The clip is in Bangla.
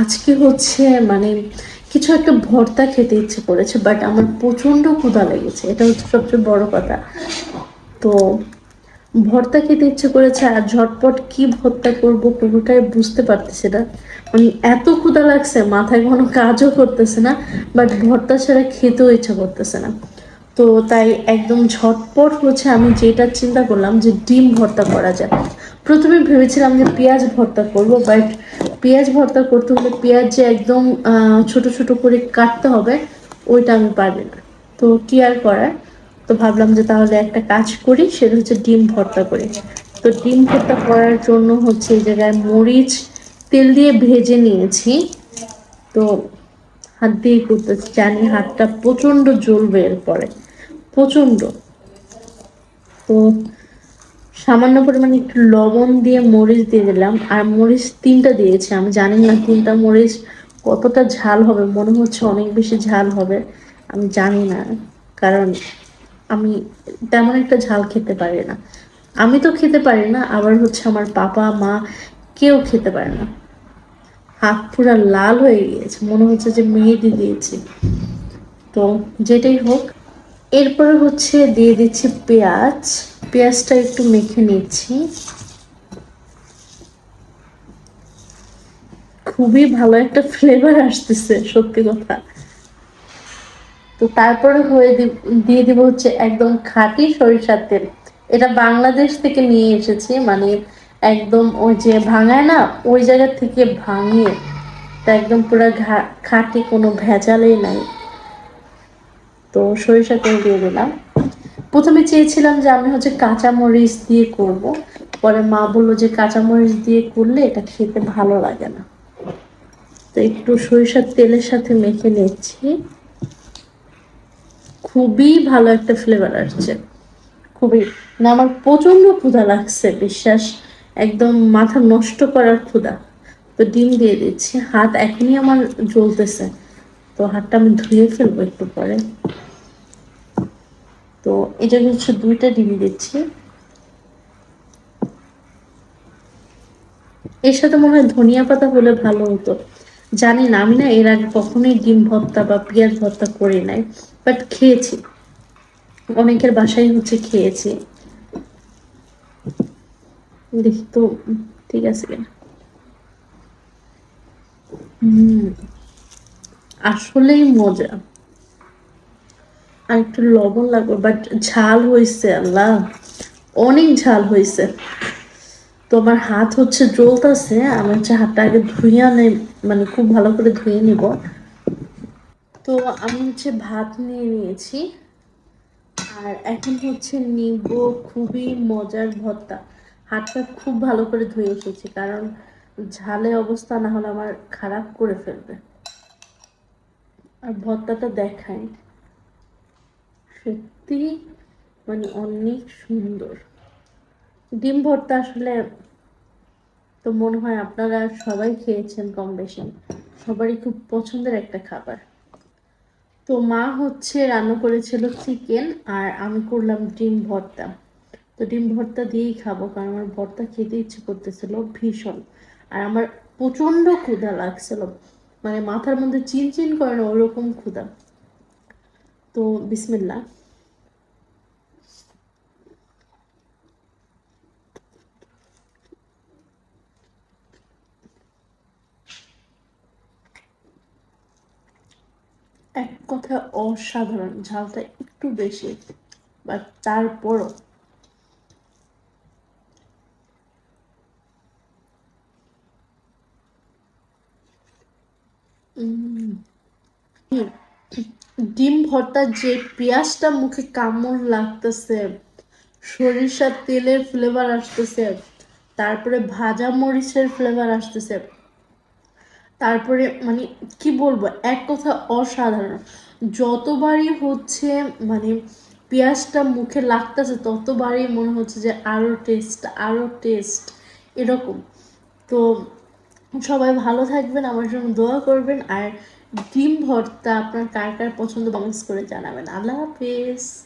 আজকে হচ্ছে মানে কিছু একটা ভর্তা খেতে ইচ্ছে করেছে বাট আমার প্রচণ্ড ক্ষুধা লেগেছে। এটা হচ্ছে সবচেয়ে বড় কথা। তো ভর্তা খেতে ইচ্ছে করেছে আর ঝটপট কি ভর্তা করব কোনোটাই বুঝতে পারতেছি না। মানে এত ক্ষুধা লাগছে, মাথায় কোনো কাজও করতেছে না বাট ভর্তা ছাড়া খেতেও ইচ্ছা করতেছে না। তো তাই একদম ঝটপট হচ্ছে আমি যেটা চিন্তা করলাম যে ডিম ভর্তা করা যায় প্রথমে ভেবেছিলাম যে পেঁয়াজ ভর্তা করব বাট পেঁয়াজ ভর্তা করতে হলে পেঁয়াজ যে একদম ছোট ছোট করে কাটতে হবে, ওইটা আমি পারি না। তো কি আর করার? তো ভাবলাম যে তাহলে একটা কাজ করি, সেটা হচ্ছে ডিম ভর্তা করি। তো ডিম ভর্তা করার জন্য হচ্ছে এই জায়গায় মরিচ, তেল দিয়ে ভেজে নিয়েছি। তো হাত দিয়ে করতেছি, জানি হাতটা প্রচণ্ড জ্বলবে এরপরে। প্রচণ্ড তো সামান্য পরিমাণে একটু লবণ দিয়ে মরিচ দিয়ে দিলাম। আর মরিচ তিনটা দিয়েছি। আমি জানি না তিনটা মরিচ কতটা ঝাল হবে। মনে হচ্ছে অনেক বেশি ঝাল হবে। আমি জানি না। কারণ আমি তেমন একটা ঝাল খেতে পারি না। আমি তো খেতে পারি না, আবার হচ্ছে আমার পাপা, মা কেউ খেতে পারে না। হাত পুরো লাল হয়ে গিয়েছে। মনে হচ্ছে যে মেহেদি দিয়েছি। তো যেটাই হোক, এরপরে হচ্ছে দিয়ে দিচ্ছি পেঁয়াজ। পেঁয়াজটা একটু মেখে নিচ্ছি। খুবই ভালো একটা ফ্লেভার আসতেছে, সত্যি কথা। তো তারপরে হয়ে দিয়ে দিব হচ্ছে একদম খাঁটি সরিষার তেল। এটা বাংলাদেশ থেকে নিয়ে এসেছি মানে একদম ওই যে ভাঙায় না, ওই জায়গা থেকে ভাঙিয়ে, তা একদম পুরো খাঁটি কোনো ভেজালেই নাই। তো সরিষা তেল দিয়ে দিলাম। প্রথমে চেয়েছিলাম যে আমি হচ্ছে কাঁচামরিচ দিয়ে করব। পরে মা বলল যে কাঁচামরিচ দিয়ে করলে এটা খেতে ভালো লাগে না। তো একটু সরিষার তেলের সাথে মেখে নিচ্ছি। খুবই ভালো একটা ফ্লেভার আসছে। খুবই না, আমার প্রচণ্ড ক্ষুধা লাগছে, বিশ্বাস। একদম মাথা নষ্ট করার ক্ষুধা। তো ডিম দিয়ে দিচ্ছি। হাত এখনই আমার জ্বলতেছে। তো হাতটা আমি ধুয়ে ফেলব একটু পরে। তো এটা হচ্ছে দুইটা ডিম দিচ্ছি। এর সাথে মনে হয় ধনিয়া পাতা হলে ভালো হতো। জানি না, আমি না এর আগে কখনোই ডিম ভর্তা বা পেঁয়াজ ভর্তা করি নাই বাট খেয়েছি। অনেকের বাসায় হচ্ছে খেয়েছি। দেখি তো, ঠিক আছে হম, আসলেই মজা। আর একটু লবণ লাগবে বাট ঝাল হয়েছে আল্লাহ। অনেক ঝাল হয়েছে তো আমার হাত হচ্ছে জ্বলতেছে আমি হচ্ছে হাতটা আগে ধুইয়া নেই মানে খুব ভালো করে ধুয়ে নিব। তো আমি হচ্ছে ভাত নিয়ে নিয়েছি, আর এখন হচ্ছে নিব খুবই মজার ভর্তা। হাতটা খুব ভালো করে ধুয়ে এসেছি, কারণ ঝালে অবস্থা না হলে আমার খারাপ করে ফেলবে। আর ভর্তাটা দেখাই। সত্যি মানে অনেক সুন্দর। ডিম ভর্তা আসলে তো মনে হয় আপনারা সবাই খেয়েছেন কম বেশি সবারই খুব পছন্দের একটা খাবার। তো মা হচ্ছে রান্না করেছিল চিকেন আর আমি করলাম ডিম ভর্তা। তো ডিম ভর্তা দিয়েই খাব কারণ আমার ভর্তা খেতে ইচ্ছে করতেছিল ভীষণ। আর আমার প্রচণ্ড ক্ষুধা লাগছিল। মানে মাথার মধ্যে চিনচিন করে না, ওরকম ক্ষুধা। তো বিসমিল্লা এক কথা অসাধারণ ঝালটা একটু বেশি বাট তারপরও। হুম, ডিম ভর্তা যে পেঁয়াজটা মুখে কামড় লাগতেছে, সরিষার তেলের ফ্লেভার আসতেছে, তারপরে ভাজা মরিচের ফ্লেভার আসতেছে। তারপরে মানে কি বলব, এক কথা অসাধারণ। যতবারই হচ্ছে মানে পেঁয়াজটা মুখে লাগতেছে, ততবারই মনে হচ্ছে যে আরও টেস্ট আরও টেস্ট এরকম। তো সবাই ভালো থাকবেন, আমার জন্য দোয়া করবেন, আর ডিম ভর্তা আপনার কার কার পছন্দ কমেন্টস করে জানাবেন। আল্লাহ হাফেজ।